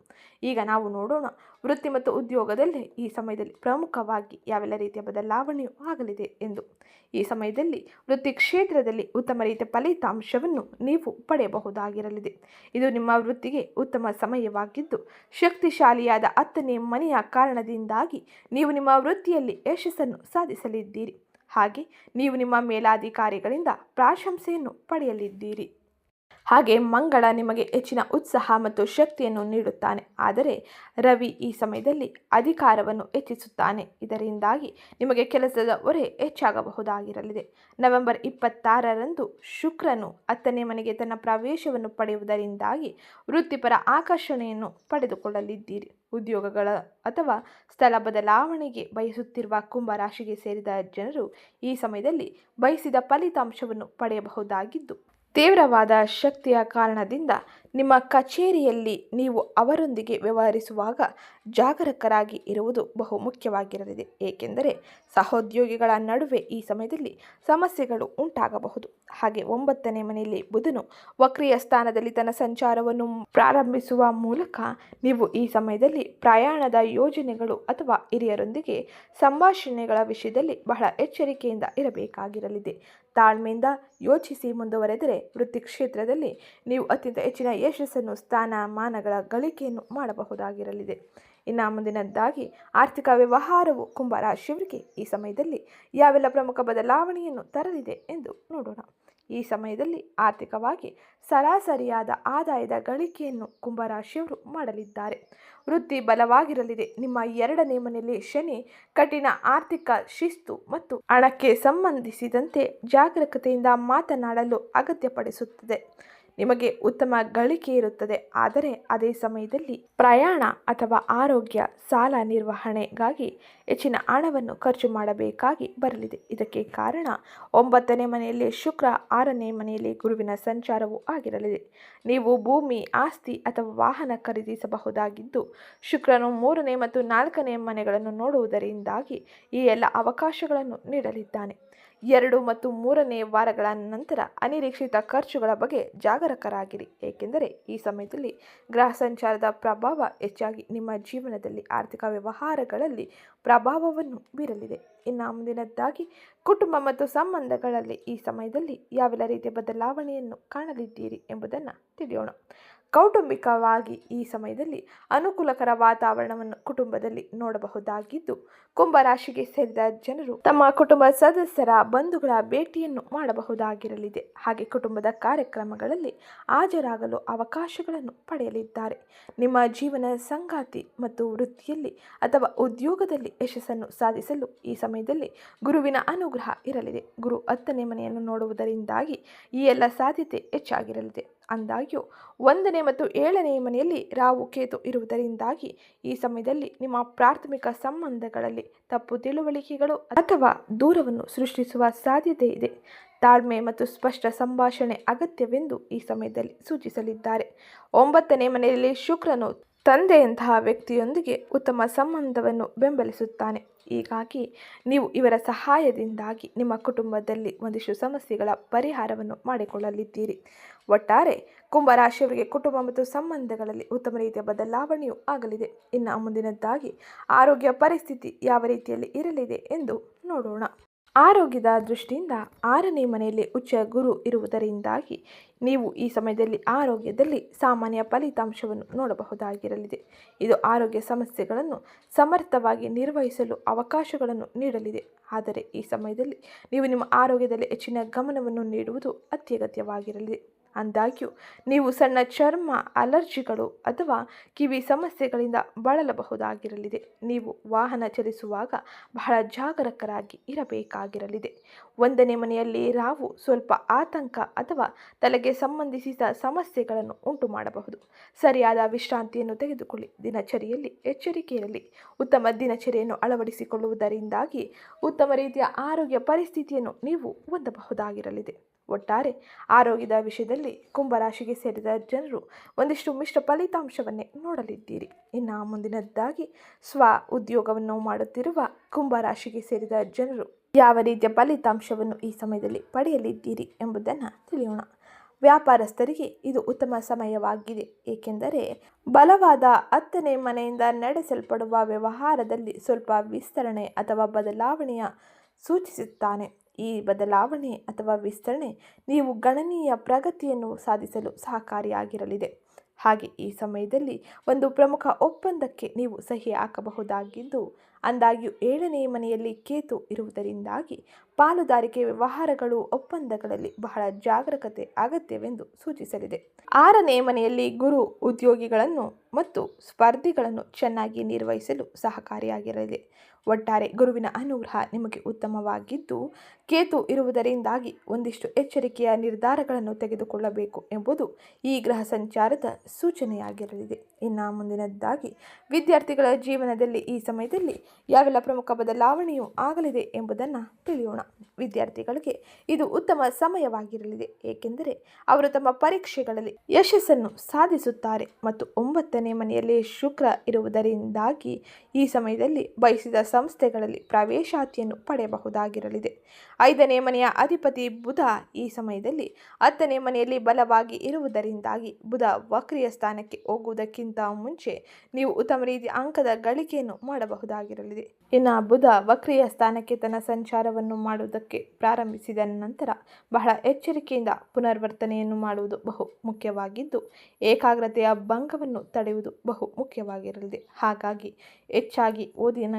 ಈಗ ನಾವು ನೋಡೋಣ ವೃತ್ತಿ ಮತ್ತು ಉದ್ಯೋಗದಲ್ಲಿ ಈ ಸಮಯದಲ್ಲಿ ಪ್ರಮುಖವಾಗಿ ಯಾವೆಲ್ಲ ರೀತಿಯ ಬದಲಾವಣೆಯು ಆಗಲಿದೆ ಎಂದು. ಈ ಸಮಯದಲ್ಲಿ ವೃತ್ತಿ ಕ್ಷೇತ್ರದಲ್ಲಿ ಉತ್ತಮ ರೀತಿಯ ಫಲಿತಾಂಶವನ್ನು ನೀವು ಪಡೆಯಬಹುದಾಗಿರಲಿದೆ. ಇದು ನಿಮ್ಮ ವೃತ್ತಿಗೆ ಉತ್ತಮ ಸಮಯವಾಗಿದ್ದು ಶಕ್ತಿಶಾಲಿಯಾದ ಹತ್ತನೇ ಮನೆಯ ಕಾರಣದಿಂದಾಗಿ ನೀವು ನಿಮ್ಮ ವೃತ್ತಿಯಲ್ಲಿ ಯಶಸ್ಸನ್ನು ಸಾಧಿಸಲಿದ್ದೀರಿ. ಹಾಗೆ ನೀವು ನಿಮ್ಮ ಮೇಲಾಧಿಕಾರಿಗಳಿಂದ ಪ್ರಾಶಂಸೆಯನ್ನು ಪಡೆಯಲಿದ್ದೀರಿ. ಹಾಗೆ ಮಂಗಳ ನಿಮಗೆ ಹೆಚ್ಚಿನ ಉತ್ಸಾಹ ಮತ್ತು ಶಕ್ತಿಯನ್ನು ನೀಡುತ್ತಾನೆ. ಆದರೆ ರವಿ ಈ ಸಮಯದಲ್ಲಿ ಅಧಿಕಾರವನ್ನು ಹೆಚ್ಚಿಸುತ್ತಾನೆ. ಇದರಿಂದಾಗಿ ನಿಮಗೆ ಕೆಲಸದ ಹೊರೆ ಹೆಚ್ಚಾಗಬಹುದಾಗಿರಲಿದೆ. ನವೆಂಬರ್ ಇಪ್ಪತ್ತಾರರಂದು ಶುಕ್ರನು ಹತ್ತನೇ ಮನೆಗೆ ತನ್ನ ಪ್ರವೇಶವನ್ನು ಪಡೆಯುವುದರಿಂದಾಗಿ ವೃತ್ತಿಪರ ಆಕರ್ಷಣೆಯನ್ನು ಪಡೆದುಕೊಳ್ಳಲಿದ್ದೀರಿ. ಉದ್ಯೋಗಗಳ ಅಥವಾ ಸ್ಥಳ ಬದಲಾವಣೆಗೆ ಬಯಸುತ್ತಿರುವ ಕುಂಭ ರಾಶಿಗೆ ಸೇರಿದ ಜನರು ಈ ಸಮಯದಲ್ಲಿ ಬಯಸಿದ ಫಲಿತಾಂಶವನ್ನು ಪಡೆಯಬಹುದಾಗಿದ್ದು ತೀವ್ರವಾದ ಶಕ್ತಿಯ ಕಾರಣದಿಂದ ನಿಮ್ಮ ಕಚೇರಿಯಲ್ಲಿ ನೀವು ಅವರೊಂದಿಗೆ ವ್ಯವಹರಿಸುವಾಗ ಜಾಗರೂಕರಾಗಿ ಇರುವುದು ಬಹು ಮುಖ್ಯವಾಗಿರಲಿದೆ. ಏಕೆಂದರೆ ಸಹೋದ್ಯೋಗಿಗಳ ನಡುವೆ ಈ ಸಮಯದಲ್ಲಿ ಸಮಸ್ಯೆಗಳು ಉಂಟಾಗಬಹುದು. ಹಾಗೆ ಒಂಬತ್ತನೇ ಮನೆಯಲ್ಲಿ ಬುಧನು ವಕ್ರಿಯ ಸ್ಥಾನದಲ್ಲಿ ತನ್ನ ಸಂಚಾರವನ್ನು ಪ್ರಾರಂಭಿಸುವ ಮೂಲಕ ನೀವು ಈ ಸಮಯದಲ್ಲಿ ಪ್ರಯಾಣದ ಯೋಜನೆಗಳು ಅಥವಾ ಹಿರಿಯರೊಂದಿಗೆ ಸಂಭಾಷಣೆಗಳ ವಿಷಯದಲ್ಲಿ ಬಹಳ ಎಚ್ಚರಿಕೆಯಿಂದ ಇರಬೇಕಾಗಿರಲಿದೆ. ತಾಳ್ಮೆಯಿಂದ ಯೋಚಿಸಿ ಮುಂದುವರೆದರೆ ವೃತ್ತಿ ಕ್ಷೇತ್ರದಲ್ಲಿ ನೀವು ಅತ್ಯಂತ ಹೆಚ್ಚಿನ ಯಶಸ್ಸನ್ನು, ಸ್ಥಾನಮಾನಗಳ ಗಳಿಕೆಯನ್ನು ಮಾಡಬಹುದಾಗಿರಲಿದೆ. ಇನ್ನು ಮುಂದಿನದ್ದಾಗಿ ಆರ್ಥಿಕ ವ್ಯವಹಾರವು ಕುಂಭರಾಶಿಯವರಿಗೆ ಈ ಸಮಯದಲ್ಲಿ ಯಾವೆಲ್ಲ ಪ್ರಮುಖ ಬದಲಾವಣೆಯನ್ನು ತರಲಿದೆ ಎಂದು ನೋಡೋಣ. ಈ ಸಮಯದಲ್ಲಿ ಆರ್ಥಿಕವಾಗಿ ಸರಾಸರಿಯಾದ ಆದಾಯದ ಗಳಿಕೆಯನ್ನು ಕುಂಭರಾಶಿಯವರು ಮಾಡಲಿದ್ದಾರೆ. ವೃತ್ತಿ ಬಲವಾಗಿರಲಿದೆ. ನಿಮ್ಮ ಎರಡನೇ ಮನೆಯಲ್ಲಿ ಶನಿ, ಕಠಿಣ ಆರ್ಥಿಕ ಶಿಸ್ತು ಮತ್ತು ಹಣಕ್ಕೆ ಸಂಬಂಧಿಸಿದಂತೆ ಜಾಗರೂಕತೆಯಿಂದ ಮಾತನಾಡಲು ಅಗತ್ಯಪಡಿಸುತ್ತದೆ. ನಿಮಗೆ ಉತ್ತಮ ಗಳಿಕೆ ಇರುತ್ತದೆ. ಆದರೆ ಅದೇ ಸಮಯದಲ್ಲಿ ಪ್ರಯಾಣ ಅಥವಾ ಆರೋಗ್ಯ, ಸಾಲ ನಿರ್ವಹಣೆಗಾಗಿ ಹೆಚ್ಚಿನ ಹಣವನ್ನು ಖರ್ಚು ಮಾಡಬೇಕಾಗಿ ಬರಲಿದೆ. ಇದಕ್ಕೆ ಕಾರಣ ಒಂಬತ್ತನೇ ಮನೆಯಲ್ಲಿ ಶುಕ್ರ, ಆರನೇ ಮನೆಯಲ್ಲಿ ಗುರುವಿನ ಸಂಚಾರವೂ ಆಗಿರಲಿದೆ. ನೀವು ಭೂಮಿ, ಆಸ್ತಿ ಅಥವಾ ವಾಹನ ಖರೀದಿಸಬಹುದಾಗಿದ್ದು, ಶುಕ್ರನು ಮೂರನೇ ಮತ್ತು ನಾಲ್ಕನೇ ಮನೆಗಳನ್ನು ನೋಡುವುದರಿಂದಾಗಿ ಈ ಎಲ್ಲ ಅವಕಾಶಗಳನ್ನು ನೀಡಲಿದ್ದಾನೆ. ಎರಡು ಮತ್ತು ಮೂರನೇ ವಾರಗಳ ನಂತರ ಅನಿರೀಕ್ಷಿತ ಖರ್ಚುಗಳ ಬಗ್ಗೆ ಜಾಗರೂಕರಾಗಿರಿ. ಏಕೆಂದರೆ ಈ ಸಮಯದಲ್ಲಿ ಗ್ರಹ ಸಂಚಾರದ ಪ್ರಭಾವ ಹೆಚ್ಚಾಗಿ ನಿಮ್ಮ ಜೀವನದಲ್ಲಿ ಆರ್ಥಿಕ ವ್ಯವಹಾರಗಳಲ್ಲಿ ಪ್ರಭಾವವನ್ನು ಬೀರಲಿದೆ. ಇನ್ನು ಮುಂದಿನದ್ದಾಗಿ ಕುಟುಂಬ ಮತ್ತು ಸಂಬಂಧಗಳಲ್ಲಿ ಈ ಸಮಯದಲ್ಲಿ ಯಾವೆಲ್ಲ ರೀತಿಯ ಬದಲಾವಣೆಯನ್ನು ಕಾಣಲಿದ್ದೀರಿ ಎಂಬುದನ್ನು ತಿಳಿಯೋಣ. ಕೌಟುಂಬಿಕವಾಗಿ ಈ ಸಮಯದಲ್ಲಿ ಅನುಕೂಲಕರ ವಾತಾವರಣವನ್ನು ಕುಟುಂಬದಲ್ಲಿ ನೋಡಬಹುದಾಗಿದ್ದು ಕುಂಭರಾಶಿಗೆ ಸೇರಿದ ಜನರು ತಮ್ಮ ಕುಟುಂಬ ಸದಸ್ಯರ ಬಂಧುಗಳ ಭೇಟಿಯನ್ನು ಮಾಡಬಹುದಾಗಿರಲಿದೆ. ಹಾಗೆ ಕುಟುಂಬದ ಕಾರ್ಯಕ್ರಮಗಳಲ್ಲಿ ಹಾಜರಾಗಲು ಅವಕಾಶಗಳನ್ನು ಪಡೆಯಲಿದ್ದಾರೆ. ನಿಮ್ಮ ಜೀವನ ಸಂಗಾತಿ ಮತ್ತು ವೃತ್ತಿಯಲ್ಲಿ ಅಥವಾ ಉದ್ಯೋಗದಲ್ಲಿ ಯಶಸ್ಸನ್ನು ಸಾಧಿಸಲು ಈ ಸಮಯದಲ್ಲಿ ಗುರುವಿನ ಅನುಗ್ರಹ ಇರಲಿದೆ. ಗುರು ಹತ್ತನೇ ಮನೆಯನ್ನು ನೋಡುವುದರಿಂದಾಗಿ ಈ ಎಲ್ಲ ಸಾಧ್ಯತೆ ಹೆಚ್ಚಾಗಿರಲಿದೆ. ಅಂದಾಗ್ಯೂ ಒಂದನೇ ಮತ್ತು ಏಳನೇ ಮನೆಯಲ್ಲಿ ರಾವು ಕೇತು ಇರುವುದರಿಂದಾಗಿ ಈ ಸಮಯದಲ್ಲಿ ನಿಮ್ಮ ಪ್ರಾಥಮಿಕ ಸಂಬಂಧಗಳಲ್ಲಿ ತಪ್ಪು ತಿಳುವಳಿಕೆಗಳು ಅಥವಾ ದೂರವನ್ನು ಸೃಷ್ಟಿಸುವ ಸಾಧ್ಯತೆ ಇದೆ. ತಾಳ್ಮೆ ಮತ್ತು ಸ್ಪಷ್ಟ ಸಂಭಾಷಣೆ ಅಗತ್ಯವೆಂದು ಈ ಸಮಯದಲ್ಲಿ ಸೂಚಿಸಲಿದ್ದಾರೆ. ಒಂಬತ್ತನೇ ಮನೆಯಲ್ಲಿ ಶುಕ್ರನು ತಂದೆಯಂತಹ ವ್ಯಕ್ತಿಯೊಂದಿಗೆ ಉತ್ತಮ ಸಂಬಂಧವನ್ನು ಬೆಂಬಲಿಸುತ್ತಾನೆ. ಹೀಗಾಗಿ ನೀವು ಇವರ ಸಹಾಯದಿಂದಾಗಿ ನಿಮ್ಮ ಕುಟುಂಬದಲ್ಲಿ ಒಂದಿಷ್ಟು ಸಮಸ್ಯೆಗಳ ಪರಿಹಾರವನ್ನು ಮಾಡಿಕೊಳ್ಳಲಿದ್ದೀರಿ. ಒಟ್ಟಾರೆ ಕುಂಭರಾಶಿಯವರಿಗೆ ಕುಟುಂಬ ಮತ್ತು ಸಂಬಂಧಗಳಲ್ಲಿ ಉತ್ತಮ ರೀತಿಯ ಬದಲಾವಣೆಯೂ ಆಗಲಿದೆ. ಇನ್ನು ಮುಂದಿನದ್ದಾಗಿ ಆರೋಗ್ಯ ಪರಿಸ್ಥಿತಿ ಯಾವ ರೀತಿಯಲ್ಲಿ ಇರಲಿದೆ ಎಂದು ನೋಡೋಣ. ಆರೋಗ್ಯದ ದೃಷ್ಟಿಯಿಂದ ಆರನೇ ಮನೆಯಲ್ಲಿ ಉಚ್ಚ ಗುರು ಇರುವುದರಿಂದಾಗಿ ನೀವು ಈ ಸಮಯದಲ್ಲಿ ಆರೋಗ್ಯದಲ್ಲಿ ಸಾಮಾನ್ಯ ಫಲಿತಾಂಶವನ್ನು ನೋಡಬಹುದಾಗಿರಲಿದೆ. ಇದು ಆರೋಗ್ಯ ಸಮಸ್ಯೆಗಳನ್ನು ಸಮರ್ಥವಾಗಿ ನಿರ್ವಹಿಸಲು ಅವಕಾಶಗಳನ್ನು ನೀಡಲಿದೆ. ಆದರೆ ಈ ಸಮಯದಲ್ಲಿ ನೀವು ನಿಮ್ಮ ಆರೋಗ್ಯದಲ್ಲಿ ಹೆಚ್ಚಿನ ಗಮನವನ್ನು ನೀಡುವುದು ಅತ್ಯಗತ್ಯವಾಗಿರಲಿದೆ. ಅಂದಾಗ್ಯೂ, ನೀವು ಸಣ್ಣ ಚರ್ಮ ಅಲರ್ಜಿಗಳು ಅಥವಾ ಕಿವಿ ಸಮಸ್ಯೆಗಳಿಂದ ಬಳಲಬಹುದಾಗಿರಲಿದೆ. ನೀವು ವಾಹನ ಚಲಿಸುವಾಗ ಬಹಳ ಜಾಗರೂಕರಾಗಿ ಇರಬೇಕಾಗಿರಲಿದೆ. ಒಂದನೇ ಮನೆಯಲ್ಲಿ ರಾವು, ಸ್ವಲ್ಪ ಆತಂಕ ಅಥವಾ ತಲೆಗೆ ಸಂಬಂಧಿಸಿದ ಸಮಸ್ಯೆಗಳನ್ನು ಉಂಟು ಮಾಡಬಹುದು ಸರಿಯಾದ ವಿಶ್ರಾಂತಿಯನ್ನು ತೆಗೆದುಕೊಳ್ಳಿ. ದಿನಚರಿಯಲ್ಲಿ, ಎಚ್ಚರಿಕೆಯಲ್ಲಿ ಉತ್ತಮ ದಿನಚರಿಯನ್ನು ಅಳವಡಿಸಿಕೊಳ್ಳುವುದರಿಂದಾಗಿ ಉತ್ತಮ ರೀತಿಯ ಆರೋಗ್ಯ ಪರಿಸ್ಥಿತಿಯನ್ನು ನೀವು ಹೊಂದಬಹುದಾಗಿರಲಿದೆ. ಒಟ್ಟಾರೆ ಆರೋಗ್ಯದ ವಿಷಯದಲ್ಲಿ ಕುಂಭರಾಶಿಗೆ ಸೇರಿದ ಜನರು ಒಂದಿಷ್ಟು ಮಿಶ್ರ ಫಲಿತಾಂಶವನ್ನೇ ನೋಡಲಿದ್ದೀರಿ. ಇನ್ನು ಮುಂದಿನದ್ದಾಗಿ ಸ್ವ ಉದ್ಯೋಗವನ್ನು ಮಾಡುತ್ತಿರುವ ಕುಂಭರಾಶಿಗೆ ಸೇರಿದ ಜನರು ಯಾವ ರೀತಿಯ ಫಲಿತಾಂಶವನ್ನು ಈ ಸಮಯದಲ್ಲಿ ಪಡೆಯಲಿದ್ದೀರಿ ಎಂಬುದನ್ನು ತಿಳಿಯೋಣ. ವ್ಯಾಪಾರಸ್ಥರಿಗೆ ಇದು ಉತ್ತಮ ಸಮಯವಾಗಿದೆ. ಏಕೆಂದರೆ ಬಲವಾದ ಹತ್ತನೇ ಮನೆಯಿಂದ ನಡೆಸಲ್ಪಡುವ ವ್ಯವಹಾರದಲ್ಲಿ ಸ್ವಲ್ಪ ವಿಸ್ತರಣೆ ಅಥವಾ ಬದಲಾವಣೆಯ ಸೂಚಿಸುತ್ತಾನೆ. ಈ ಬದಲಾವಣೆ ಅಥವಾ ವಿಸ್ತರಣೆ ನೀವು ಗಣನೀಯ ಪ್ರಗತಿಯನ್ನು ಸಾಧಿಸಲು ಸಹಕಾರಿಯಾಗಿರಲಿದೆ. ಹಾಗೆ ಈ ಸಮಯದಲ್ಲಿ ಒಂದು ಪ್ರಮುಖ ಒಪ್ಪಂದಕ್ಕೆ ನೀವು ಸಹಿ ಹಾಕಬಹುದಾಗಿದ್ದು, ಅಂದಾಗ್ಯೂ ಏಳನೇ ಮನೆಯಲ್ಲಿ ಕೇತು ಇರುವುದರಿಂದಾಗಿ ಪಾಲುದಾರಿಕೆ ವ್ಯವಹಾರಗಳು ಒಪ್ಪಂದಗಳಲ್ಲಿ ಬಹಳ ಜಾಗರೂಕತೆ ಅಗತ್ಯವೆಂದು ಸೂಚಿಸಲಿದೆ. ಆರನೇ ಮನೆಯಲ್ಲಿ ಗುರು ಉದ್ಯೋಗಿಗಳನ್ನು ಮತ್ತು ಸ್ಪರ್ಧಿಗಳನ್ನು ಚೆನ್ನಾಗಿ ನಿರ್ವಹಿಸಲು ಸಹಕಾರಿಯಾಗಿರಲಿದೆ ಒಟ್ಟಾರೆ ಗುರುವಿನ ಅನುಗ್ರಹ ನಿಮಗೆ ಉತ್ತಮವಾಗಿದ್ದು, ಕೇತು ಇರುವುದರಿಂದಾಗಿ ಒಂದಿಷ್ಟು ಎಚ್ಚರಿಕೆಯ ನಿರ್ಧಾರಗಳನ್ನು ತೆಗೆದುಕೊಳ್ಳಬೇಕು ಎಂಬುದು ಈ ಗ್ರಹ ಸಂಚಾರದ ಸೂಚನೆಯಾಗಿರಲಿದೆ. ಇನ್ನು ಮುಂದಿನದ್ದಾಗಿ ವಿದ್ಯಾರ್ಥಿಗಳ ಜೀವನದಲ್ಲಿ ಈ ಸಮಯದಲ್ಲಿ ಯಾವೆಲ್ಲ ಪ್ರಮುಖ ಬದಲಾವಣೆಯೂ ಆಗಲಿದೆ ಎಂಬುದನ್ನು ತಿಳಿಯೋಣ. ವಿದ್ಯಾರ್ಥಿಗಳಿಗೆ ಇದು ಉತ್ತಮ ಸಮಯವಾಗಿರಲಿದೆ, ಏಕೆಂದರೆ ಅವರು ತಮ್ಮ ಪರೀಕ್ಷೆಗಳಲ್ಲಿ ಯಶಸ್ಸನ್ನು ಸಾಧಿಸುತ್ತಾರೆ ಮತ್ತು ಒಂಬತ್ತನೇ ಮನೆಯಲ್ಲಿ ಶುಕ್ರ ಇರುವುದರಿಂದಾಗಿ ಈ ಸಮಯದಲ್ಲಿ ಬಯಸಿದ ಸಂಸ್ಥೆಗಳಲ್ಲಿ ಪ್ರವೇಶಾತಿಯನ್ನು ಪಡೆಯಬಹುದಾಗಿರಲಿದೆ. ಐದನೇ ಮನೆಯ ಅಧಿಪತಿ ಬುಧ ಈ ಸಮಯದಲ್ಲಿ ಹತ್ತನೇ ಮನೆಯಲ್ಲಿ ಬಲವಾಗಿ ಇರುವುದರಿಂದಾಗಿ ಬುಧ ವಕ್ರಿಯ ಸ್ಥಾನಕ್ಕೆ ಹೋಗುವುದಕ್ಕಿಂತ ಮುಂಚೆ ನೀವು ಉತ್ತಮ ರೀತಿಯ ಅಂಕದ ಗಳಿಕೆಯನ್ನು ಮಾಡಬಹುದಾಗಿರಲಿದೆ. ಇನ್ನು ಬುಧ ವಕ್ರಿಯ ಸ್ಥಾನಕ್ಕೆ ತನ್ನ ಸಂಚಾರವನ್ನು ಮಾಡುವುದಕ್ಕೆ ಪ್ರಾರಂಭಿಸಿದ ನಂತರ ಬಹಳ ಎಚ್ಚರಿಕೆಯಿಂದ ಪುನರ್ವರ್ತನೆಯನ್ನು ಮಾಡುವುದು ಬಹು ಮುಖ್ಯವಾಗಿದ್ದು, ಏಕಾಗ್ರತೆಯ ಭಂಗವನ್ನು ತಡೆಯುವುದು ಬಹು ಮುಖ್ಯವಾಗಿರಲಿದೆ. ಹಾಗಾಗಿ ಹೆಚ್ಚಾಗಿ ಓದಿನ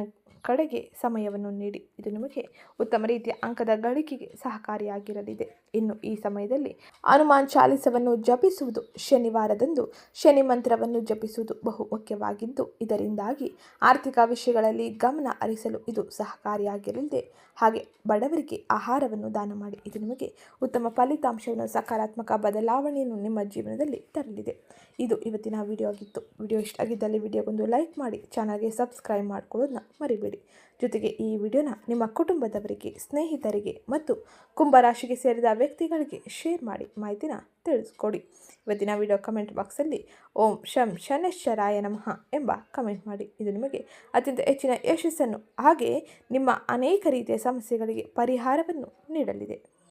ಕಡೆಗೆ ಸಮಯವನ್ನು ನೀಡಿ. ಇದು ನಿಮಗೆ ಉತ್ತಮ ರೀತಿಯ ಅಂಕದ ಗಳಿಕೆಗೆ ಸಹಕಾರಿಯಾಗಿರಲಿದೆ. ಇನ್ನು ಈ ಸಮಯದಲ್ಲಿ ಹನುಮಾನ್ ಚಾಲಿಸವನ್ನು ಜಪಿಸುವುದು ಶನಿವಾರದಂದು ಶನಿ ಮಂತ್ರವನ್ನು ಜಪಿಸುವುದು ಬಹು ಮುಖ್ಯವಾಗಿದ್ದು, ಇದರಿಂದಾಗಿ ಆರ್ಥಿಕ ವಿಷಯಗಳಲ್ಲಿ ಗಮನ ಹರಿಸಲು ಇದು ಸಹಕಾರಿಯಾಗಿರಲಿದೆ. ಹಾಗೆ ಬಡವರಿಗೆ ಆಹಾರವನ್ನು ದಾನ ಮಾಡಿ. ಇದು ನಿಮಗೆ ಉತ್ತಮ ಫಲಿತಾಂಶವನ್ನು, ಸಕಾರಾತ್ಮಕ ಬದಲಾವಣೆಯನ್ನು ನಿಮ್ಮ ಜೀವನದಲ್ಲಿ ತರಲಿದೆ. ಇದು ಇವತ್ತಿನ ವಿಡಿಯೋ ಆಗಿತ್ತು. ವಿಡಿಯೋ ಇಷ್ಟ ಆಗಿದ್ದಲ್ಲಿ ವಿಡಿಯೋಗೊಂದು ಲೈಕ್ ಮಾಡಿ ಚಾನಲ್ಗೆ ಸಬ್ಸ್ಕ್ರೈಬ್ ಮಾಡ್ಕೊಳ್ಳೋದನ್ನ ಮರಿಬೇಡಿ. ಜೊತೆಗೆ ಈ ವಿಡಿಯೋನ ನಿಮ್ಮ ಕುಟುಂಬದವರಿಗೆ, ಸ್ನೇಹಿತರಿಗೆ ಮತ್ತು ಕುಂಭರಾಶಿಗೆ ಸೇರಿದ ವ್ಯಕ್ತಿಗಳಿಗೆ ಶೇರ್ ಮಾಡಿ ಮಾಹಿತಿನ ತಿಳಿಸ್ಕೊಡಿ. ಇವತ್ತಿನ ವಿಡಿಯೋ ಕಮೆಂಟ್ ಬಾಕ್ಸಲ್ಲಿ ಓಂ ಶಂ ಶನೇಶ್ವರಾಯ ನಮಃ ಎಂಬ ಕಮೆಂಟ್ ಮಾಡಿ. ಇದು ನಿಮಗೆ ಅತ್ಯಂತ ಹೆಚ್ಚಿನ ಯಶಸ್ಸನ್ನು ಹಾಗೆ ನಿಮ್ಮ ಅನೇಕ ರೀತಿಯ ಸಮಸ್ಯೆಗಳಿಗೆ ಪರಿಹಾರವನ್ನು ನೀಡಲಿದೆ.